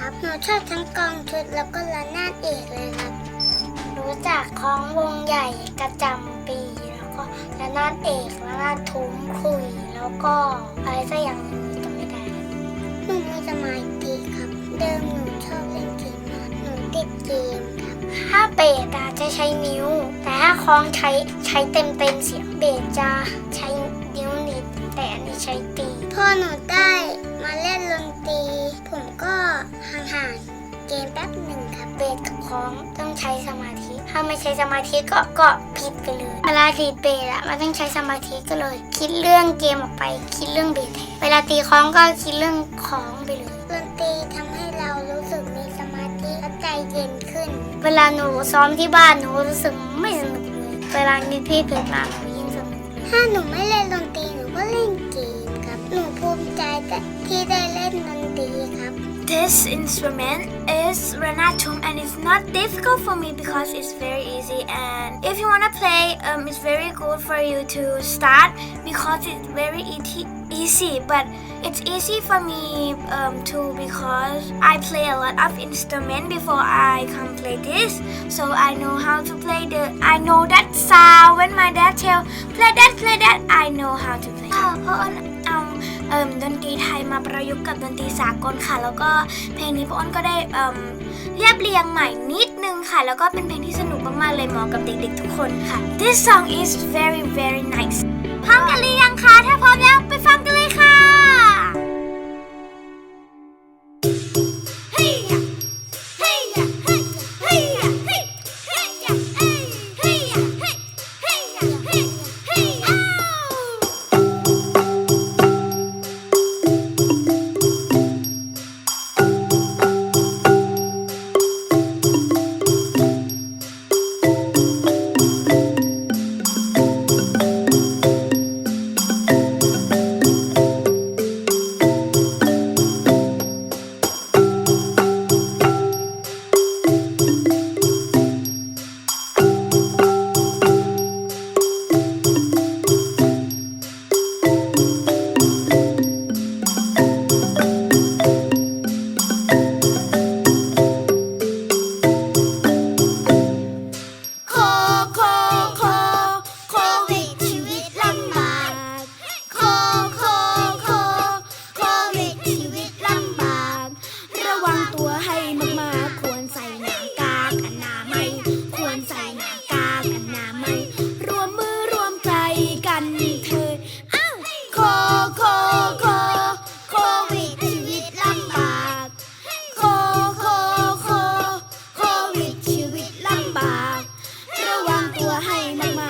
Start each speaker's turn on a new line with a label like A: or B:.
A: ชอบทั้งกองชุดแล้วก็ระนาดเอกเลยครับ รู้จักคล้องวงใหญ่กระจำปีแล้วก็ระนาดเอกระนาดทุ้มคุยแล้วก็อะไรสักอย่างหนึงจำไม่ได้หนูไม่สมาธิครับ เดิมหนูชอบเล่นเกมมากหนูติดเกมครับ ถ้าเบสอะจะใช้นิ้ว แต่ถ้าคล้องใช้ใช้เต็มเต็มเสียงเบสจะใช้นิ้วนิดแต่อันนี้ใช้ตีพอหนูได้มาเล่นดนตรี เบสกับคล้องต้องใช้สมาธิ ถ้าไม่ใช้สมาธิก็ก็ผิดไปเลยเวลาตีเบสอะมันต้องใช้สมาธิก็เลย คิดเรื่องเกมออกไป คิดเรื่องเบสแทนเวลาตีคล้องก็คิดเรื่องคล้องไปเลยดนตรีทำให้เรารู้สึกมีสมาธิและใจเย็นขึ้น เวลาหนูซ้อมที่บ้านหนูรู้สึกไม่สนุกเลยเวลามีพี่เกิดมาหนูยิ่งสนุกเลยถ้าหนูไม่เล่นดนตรีหนูก็เล่นเกมครับ หนูภูมิใจแต่ที่ได้เล่นดนตรีครับ
B: This instrument is renatum and it's not difficult for me because it's very easy. And if you want to play um, it's very good for you to start because it's very easy, easy but it's easy for me um, too because I play a lot of instrument before I come play this. So I know how to play the I know that sound when my dad tell play that play that I know how to play เอ่มดนตรีไทยมาประยุกต์กับดนตรีสากลค่ะ แล้วก็เพลงนี้ป้าอ้นก็ได้เอ่มเรียบเรียงใหม่นิดนึงค่ะ แล้วก็เป็นเพลงที่สนุกมากๆเลยเหมาะกับเด็กๆทุกคนค่ะ This song is very very nice พร้อมกันหรือยังคะถ้าพร้อมแล้วไปฟัง ให้มาก